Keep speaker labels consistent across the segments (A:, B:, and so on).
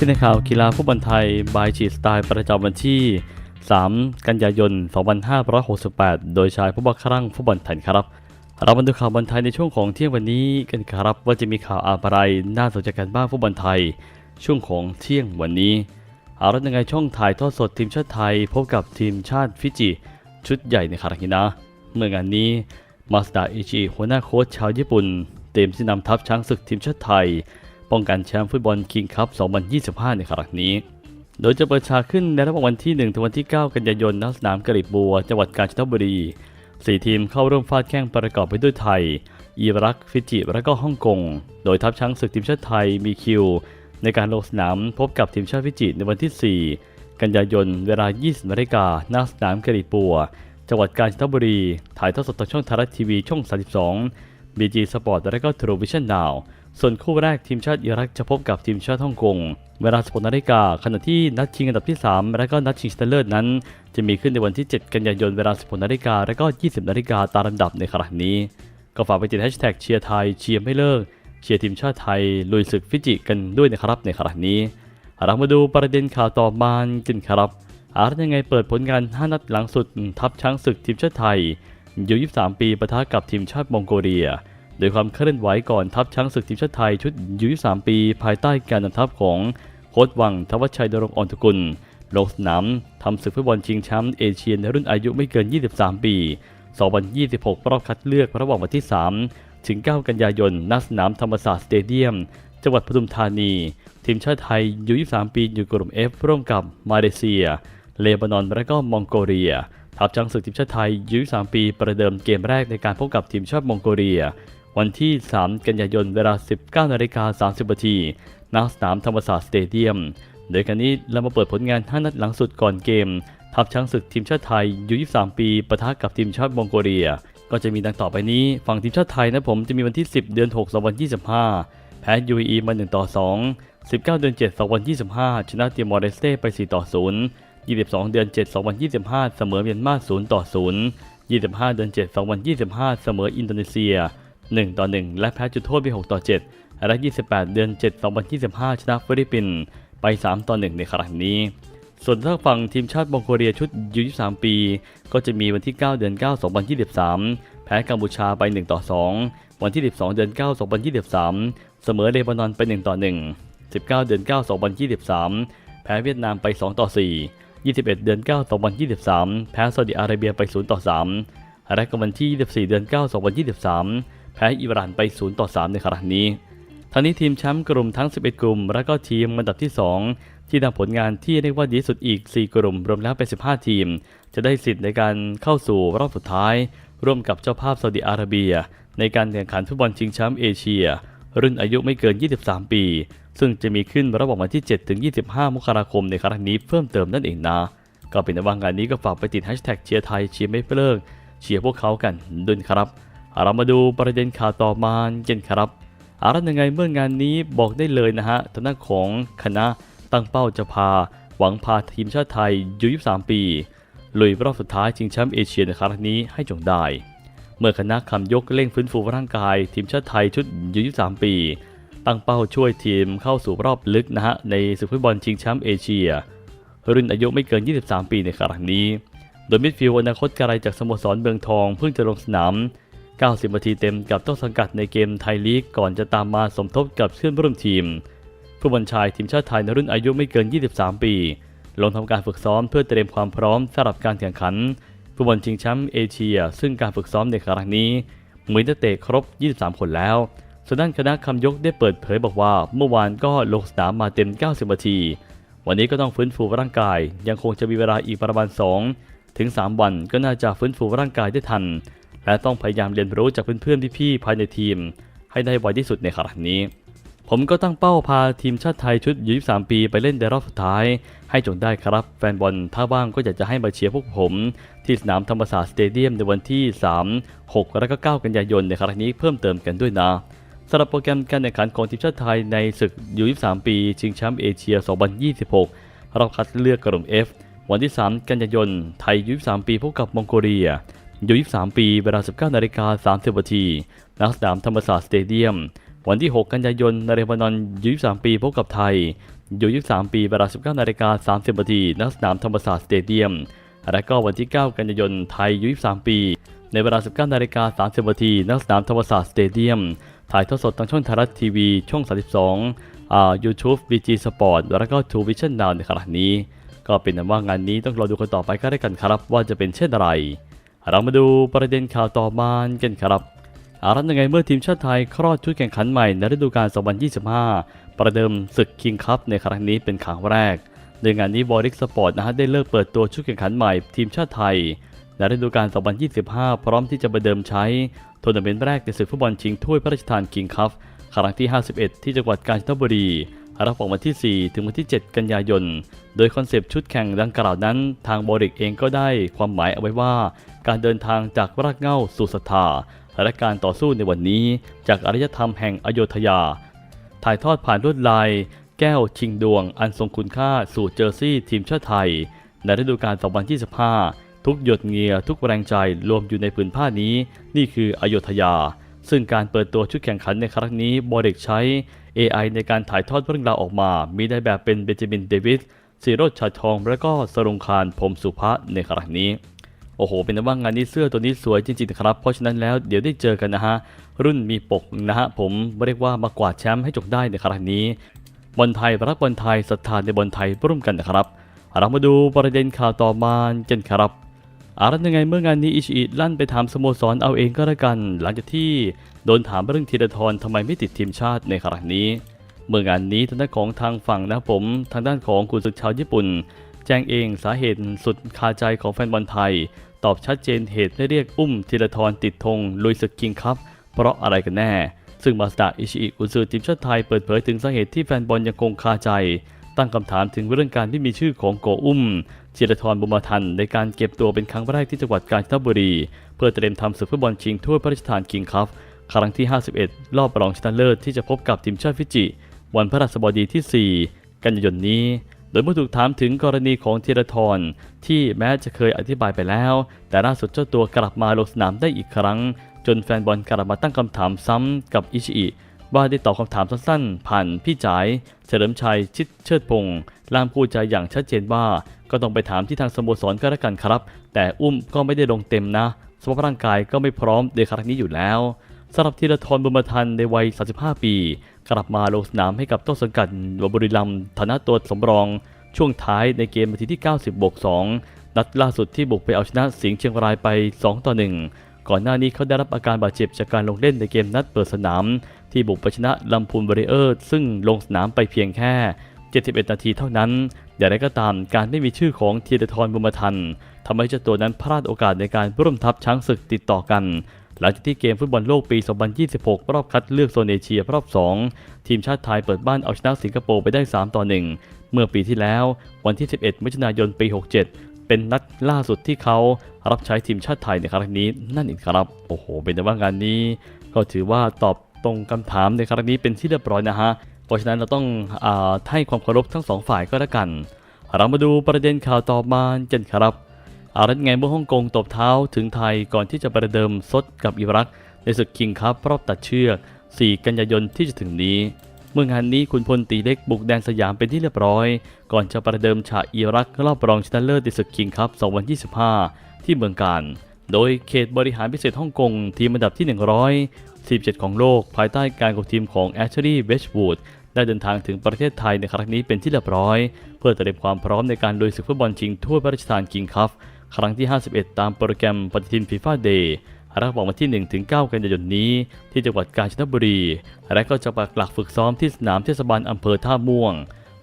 A: ที่ในข่าวกีฬาฟุตบอลไทยบายชีสไตล์ประจำวันที่ 3 กันยายน 2568 โดยชายผู้บักครั่งฟุตบอลไทยครับ เรามาดูข่าวบอลไทยในช่วงของเที่ยงวันนี้กันครับว่าจะมีข่าวอะไรน่าสนใจกันบ้างฟุตบอลไทย ช่วงของเที่ยงวันนี้เอาละยังไงช่องถ่ายทอดสดทีมชาติไทย พบกับทีมชาติฟิจิ ชุดใหญ่ในคาราคินะ เมื่องานนี้มาสดาอิจิหัวหน้าโค้ชชาวญี่ปุ่น เตรียมที่นำทัพช้างศึกทีมชาติไทย ป้องกันแชมป์ฟุตบอลคิงคัพ 2025 ในครั้งนี้ โดยจะเปิดฉากขึ้นในระหว่างวันที่1ถึงวันที่ 9 กันยายนณสนามกะรีบัว จังหวัดกาญจนบุรี 4 ทีมเข้าร่วมฟาดแข่งประกอบไปด้วยไทย อิรัก ฟิจิ และก็ฮ่องกง โดยทัพช้างศึกทีมชาติไทยมีคิว ในการลงสนามพบกับทีมชาติฟิจิในวันที่ 4 กันยายนเวลา 20นาฬิกาณสนามกะหรี่บัว จังหวัดกาญจนบุรี ถ่ายทอดสดทางช่องไทยรัฐทีวีช่อง 32 BG Sport และก็ True Vision Now ส่วนคู่แรกทีมชาติอิรักจะพบกับทีมชาติฮ่องกง เวลา16นาฬิกาขณะที่นัดชิงอันดับที่ 3 และก็นัดชิงชนะเลิศนั้น จะมีขึ้นในวันที่ 7 กันยายนเวลา 16นาฬิกาและก็ 20 นาฬิกาตามลำดับในครั้งนี้ ก็ฝากไปติดแฮชแท็กเชียร์ไทยเชียร์ไม่เลิกเชียร์ทีมชาติไทยลุยศึกฟิจิกันด้วยนะครับในครั้งนี้เรามาดูประเด็นข่าวต่อมากันครับ อาร์ตยังไงเปิดผลงาน 5 นัดหลังสุดทัพช้างศึกทีมชาติไทยอยู่ 23 ปีปะทะกับทีมชาติมองโกเลีย โดยความเคลื่อนไหวก่อนทัพช้างศึกทีมชาติไทยชุดยู23 ปี ภายใต้การนำทัพของโค้ชวังทวัชชัยดรงอ่อนตกุลลงสนามทำศึกฟุตบอลชิงแชมป์เอเชียในรุ่นอายุไม่เกิน 23 ปี 2026 รอบคัดเลือกระหว่างวันที่ 3 ถึง 9 กันยายนณสนามธรรมศาสตร์สเตเดียม จังหวัดปทุมธานี ทีมชาติไทยยู23 ปีอยู่กลุ่ม F ร่วมกับมาเลเซีย เลบานอน และก็มองโกเลียทัพช้างศึกทีมชาติไทยยู23 ปี ประเดิมเกมแรกในการพบกับทีมชาติมองโกเลีย วันที่ 3 กันยายนเวลา 19นาฬิกา30นาทีณสนามธรรมศาสตร์สเตเดียม โดยกันนี้เรามาเปิดผลงาน 5 นัดหลังสุดก่อนเกม ทัพช้างศึกทีมชาติไทยยู23 ปีปะทะกับทีมชาติมองโกเลีย ก็จะมีดังต่อไปนี้ ฝั่งทีมชาติไทยนะผมจะมีวันที่ 10 เดือน 6 2025 แพ้ UAE มา 1 ต่อ 2 19 เดือน 7 2025 ชนะติมอร์เลสเต้ไป 4 ต่อ 0 22 เดือน 7 2025 เสมอเมียนมา 0 ต่อ 0 25 เดือน 7 2025 เสมออินโดนีเซีย 1 ต่อ 1 และแพ้จุดโทษไป 6 ต่อ 7 และ 28 เดือน 7 2025 ชนะฟิลิปปินส์ไป 3 ต่อ 1 ในครั้งนี้ ส่วนทางฝั่งทีมชาติมองโกเลียชุดยู23 ปี ก็จะมีวันที่ 9 เดือน 9 2023 แพ้กัมพูชาไป 1 ต่อ 2 วันที่ 12 เดือน 9 2023 เสมอเลบานอนไป 1 ต่อ 1 19 เดือน 9 2023 แพ้เวียดนามไป 2 ต่อ 4 21 เดือน 9 2023 แพ้ซาอุดิอาระเบียไป 0 ต่อ 3 และก็วันที่ 24 เดือน 9 2023 แพ้อิหร่านไป 0 ต่อ 3 ในครั้งนี้ทั้งนี้ทีมแชมป์กลุ่มทั้ง 11 กลุ่ม และก็ทีมอันดับที่ 2 ที่ทำผลงานที่เรียกว่าดีสุดอีก 4 กลุ่ม รวมแล้วเป็น 15 ทีม จะได้สิทธิ์ในการเข้าสู่รอบสุดท้าย ร่วมกับเจ้าภาพซาอุดิอาระเบีย ในการแข่งขันฟุตบอลชิงแชมป์เอเชีย รุ่นอายุไม่เกิน 23 ปี ซึ่งจะมีขึ้นระหว่างวันที่ 7 ถึง 25 มกราคมในครั้งนี้เพิ่มเติมนั่นเองนะก็เป็นในว่างานนี้ก็ฝากไปติดแฮชแท็กเชียร์ไทยเชียร์ไม่เลิกเชียร์พวกเขากันด้วยครับ เรามาดูประเด็นข่าวต่อมาเกันครับอารัยังไงเมื่องานนี้บอกได้เลยนะฮะทางด้านของคณะตั้งเป้าจะพา หวังพาทีมชาติไทยยู23 ปีลุยรอบสุดท้ายชิงแชมป์เอเชียในครั้งนี้ให้จงได้ เมื่อคณะคำยกเร่งฟื้นฟูร่างกาย ทีมชาติไทยชุดยู23 ปี ตั้งเป้าช่วยทีมเข้าสู่รอบลึกนะฮะในศึกฟุตบอลชิงแชมป์เอเชีย รุ่นอายุไม่เกิน 23 ปีในครั้งนี้ โดยมิดฟิลด์อนาคตไกลจากสโมสรเมืองทองเพิ่งจะลงสนาม 90 นาทีเต็มกับต้นสังกัดในเกมไทยลีกก่อนจะตามมาสมทบกับเพื่อนร่วมทีม ผู้บอลชายทีมชาติไทยในรุ่นอายุไม่เกิน 23 ปี ลงทำการฝึกซ้อมเพื่อเตรียมความพร้อมสำหรับการแข่งขันฟุตบอลชิงแชมป์เอเชีย ซึ่งการฝึกซ้อมในครั้งนี้มีนักเตะครบ 23 คนแล้วส่วนด้านคณะคำยกได้เปิดเผยบอกว่า เมื่อวานก็ลงสนามมาเต็ม 90 นาที วันนี้ก็ต้องฟื้นฟูร่างกาย ยังคงจะมีเวลาอีกประมาณ 2 ถึง 3 วันก็น่าจะฟื้นฟูร่างกายได้ทัน และต้องพยายามเรียนรู้จากเพื่อนๆพี่ๆภายในทีม ให้ได้ไวที่สุดในครั้งนี้ ผมก็ตั้งเป้าพาทีมชาติไทยชุดยู23 ปีไปเล่นในรอบสุดท้าย ให้จงได้ครับแฟนบอลถ้าว่างก็อยากจะให้มาเชียร์พวกผม ที่สนามธรรมศาสตร์สเตเดียมในวันที่ 3 6 และก็9กันยายนในครั้งนี้เพิ่มเติมกันด้วยนะสำหรับโปรแกรมการแข่งขันของทีมชาติไทยในศึกยู23 ปีชิงแชมป์เอเชีย 2026 รอบคัดเลือกกลุ่ม F วันที่ 3 กันยายน ไทยยู23 ปีพบกับมองโกเลีย ยู23 ปีเวลา 19นาฬิกา30นาทีณสนามธรรมศาสตร์สเตเดียม วันที่ 6 กันยายนนเลบานอนยู23 ปีพบกับไทยอยู่23 ปีเวลา 19นาฬิกา30นาทีณสนามธรรมศาสตร์สเตเดียม และก็วันที่ 9 กันยายนไทยอายุ23 ปี ในเวลา 19นาฬิกา30นาทีณสนามธรรมศาสตร์สเตเดียม ถ่ายทอดสดทางช่องไทยรัฐทีวีช่อง 32อ่า YouTube VG Sport แล้วก็ True Vision Now ในขณะนี้ ก็เป็นนั้นว่างานนี้ต้องรอดูกันต่อไปก็ได้กันครับว่าจะเป็นเช่นไร เรามาดูประเด็นข่าวต่อมากันครับอารันยังไงเมื่อทีมชาติไทยคลอดชุดแข่งขันใหม่ในฤดูกาล 2025 ประเดิมศึกคิงคัพในครั้งนี้เป็นครั้งแรก โดยงานนี้บอริกสปอร์ตนะฮะได้เลิกเปิดตัวชุดแข่งขันใหม่ทีมชาติไทยในฤดูกาล 2025 พร้อมที่จะประเดิมใช้ทัวร์นาเมนต์แรกในศึกฟุตบอลชิงถ้วยพระราชทานคิงคัพครั้งที่ 51 ที่จังหวัดกาญจนบุรีรับออกวันที่ 4 ถึงวันที่ 7 กันยายน โดยคอนเซปต์ชุดแข่งดังกล่าวนั้น ทางบริกเองก็ได้ความหมายเอาไว้ว่า การเดินทางจากรากเหง้าสู่ศรัทธาและการต่อสู้ในวันนี้ จากอารยธรรมแห่งอโยธยา ถ่ายทอดผ่านลวดลาย แก้วชิงดวง อันทรงคุณค่าสู่เจอร์ซี่ทีมชาติไทย ในฤดูกาล2025 ทุกหยดเงื่อทุกแรงใจรวมอยู่ในผืนผ้านี้ นี่คืออโยธยา ซึ่งการเปิดตัวชุดแข่งขันในครั้งนี้บริกใช้ AI ในการถ่ายทอดเรื่องราวออกมา มีได้แบบเป็นเบนจามินเดวิส ซีโรจน์ชาทอง และก็สรงคารพรมสุภะในครั้งนี้ โอ้โห เป็นว่างานนี้เสื้อตัวนี้สวยจริงๆครับ เพราะฉะนั้นแล้วเดี๋ยวได้เจอกันนะฮะ รุ่นมีปกนะฮะ ผมเรียกว่ามากวาดแชมป์ให้จบได้ในครั้งนี้บอลไทยรักบอลไทยศรัทธาในบอลไทยร่วมกันนะครับ เรามาดูประเด็นข่าวต่อมากันครับอารันยังไงเมื่องานนี้อิชิอิลั่นไปถามสโมสรเอาเองก็แล้วกัน หลังจากที่โดนถามเรื่องธีรทรทำไมไม่ติดทีมชาติในครั้งนี้ เมื่องานนี้ทางด้านของทางฝั่งนะผม ทางด้านของคุณศึกชาวญี่ปุ่น แจ้งเองสาเหตุสุดคาใจของแฟนบอลไทย ตอบชัดเจนเหตุได้เรียกอุ้มธีรทรติดธงลุยศึกคิงคัพเพราะอะไรกันแน่ ซึ่งมาสดาอิชิอิกุนซือทีมชาติไทยเปิดเผยถึงสาเหตุที่แฟนบอลยังคงคาใจ ตั้งคำถามถึงเรื่องการที่มีชื่อของโกอุ้มธีรทรบุมาทันในการเก็บตัวเป็นครั้งแรกที่จังหวัดกาญจนบุรี เพื่อเตรียมทำศึกฟุตบอลชิงถ้วยพระราชทานคิงคัพครั้งที่ 51 รอบรองชนะเลิศที่จะพบกับทีมชาติฟิจิ วันพฤหัสบดีที่ 4 กันยายนนี้ โดยเมื่อถูกถามถึงกรณีของธีรทรที่แม้จะเคยอธิบายไปแล้ว แต่ล่าสุดเจ้าตัวกลับมาลงสนามได้อีกครั้ง จนแฟนบอลกลับมาตั้งคำถามซ้ำกับอิชิอิว่าได้ตอบคำถามสั้นๆ ผ่านพี่จ๋ายเฉลิมชัยชิดเชิดพงศ์ล่ามพูดใจอย่างชัดเจนว่า ก็ต้องไปถามที่ทางสโมสรก็แล้วกันครับ แต่อุ้มก็ไม่ได้ลงเต็มนะสภาพร่างกายก็ไม่พร้อมในครั้งนี้อยู่แล้ว สำหรับธีรทรบุญมาทันในวัย 35 ปี กลับมาลงสนามให้กับต้นสังกัดบุรีรัมย์ฐานะตัวสำรองช่วงท้ายในเกมนาทีที่ 90บวก2นัดล่าสุดที่บุกไปเอาชนะสิงห์เชียงรายไป 2 ต่อ 1 ก่อนหน้านี้เขาได้รับอาการบาดเจ็บจากการลงเล่นในเกมนัดเปิดสนาม ที่บุกไปชนะลำพูนบริเออร์ ซึ่งลงสนามไปเพียงแค่ 71 นาทีเท่านั้น อย่างไรก็ตามการไม่มีชื่อของธีรทรบุญมาทันทำให้เจ้าตัวนั้นพลาดโอกาสในการร่วมทัพช้างศึกติดต่อกัน หลังจากที่เกมฟุตบอลโลกปี 2026 รอบคัดเลือกโซนเอเชียรอบ 2 ทีมชาติไทยเปิดบ้านเอาชนะสิงคโปร์ไปได้ 3 ต่อ 1 เมื่อปีที่แล้ว วันที่ 11 มิถุนายนปี 67 เป็นนัดล่าสุดที่เขารับใช้ทีมชาติไทยในครั้งนี้นั่นเองครับ โอ้โห เป็นแต่ว่างานนี้ ก็ถือว่าตอบตรงคำถามในครั้งนี้เป็นที่เรียบร้อยนะฮะ เพราะฉะนั้นเราต้องอให้ความเคารพทั้งสองฝ่ายก็แล้วกัน เรามาดูประเด็นข่าวต่อมากันครับ อารันไงเมื่อฮ่องกงตบเท้าถึงไทยก่อนที่จะประเดิมซดกับอิรัก ในศึกคิงคัพรอบตัดเชือก 4 กันยายนที่จะถึงนี้ เมื่องานนี้คุณพลตีเล็กบุกแดนสยามเป็นที่เรียบร้อย ก่อนจะประเดิมฉากอิรักรอบรองชนะเลิศในศึกคิงคัพ2025 ที่เมืองการ โดยเขตบริหารพิเศษฮ่องกงทีมอันดับที่ 147 ของโลก ภายใต้การคุมทีมของแอชลีย์เวชวูดได้เดินทางถึงประเทศไทยในครั้งนี้เป็นที่เรียบร้อย เพื่อเตรียมความพร้อมในการลุยศึกฟุตบอลชิงถ้วยพระราชทานคิงคัพ ครั้งที่ 51 ตามโปรแกรมปฏิทินฟีฟ่าเดย์ระหว่างวันที่ 1-9 กันยายนนี้ ที่จังหวัดกาญจนบุรี และก็จะปักหลักฝึกซ้อมที่สนามเทศบาลอำเภอท่าม่วง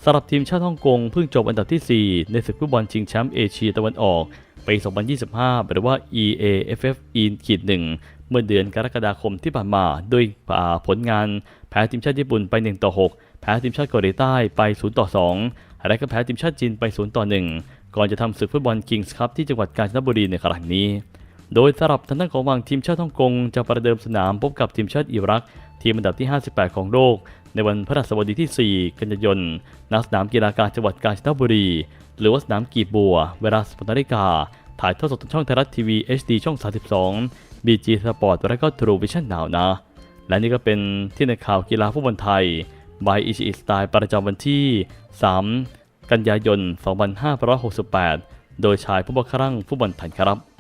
A: สำหรับทีมชาติฮ่องกงเพิ่งจบอันดับที่ 4 ในศึกฟุตบอลชิงแชมป์เอเชียตะวันออกปี 2025 หรือว่า EAFF E ขีดหนึ่งเมื่อเดือนกรกฎาคมที่ผ่านมาโดยผลงานแพ้ทีมชาติญี่ปุ่นไป1ต่อ6แพ้ทีมชาติเกาหลีใต้ไป0ต่อ2และก็แพ้ทีมชาติจีนไป0ต่อ1 ก่อนจะทำศึกฟุตบอลคิงส์คัพที่จังหวัดกาญจนบุรีในครั้งนี้ โดยสำหรับทางด้านของวังทีมชาติฮ่องกงจะประเดิมสนามพบกับทีมชาติอิรัก ทีมอันดับที่ 58 ของโลก ในวันพฤหัสบดีที่ 4 กันยายนณสนามกีฬากาจังหวัดกาญจนบุรี หรือว่าสนามกีบบัว เวลา16นาฬิกาถ่ายทอดสดทางช่องไทยรัฐทีวี HD ช่อง 32 BG Sport และก็ True Vision Now นะ และนี่ก็เป็นที่ในข่าวกีฬาฟุตบอลไทยบายอิชิอิสไตล์ประจำวันที่ 3 กันยายน 2568 โดยชายผู้บังคับฟุตบอลไทยครับ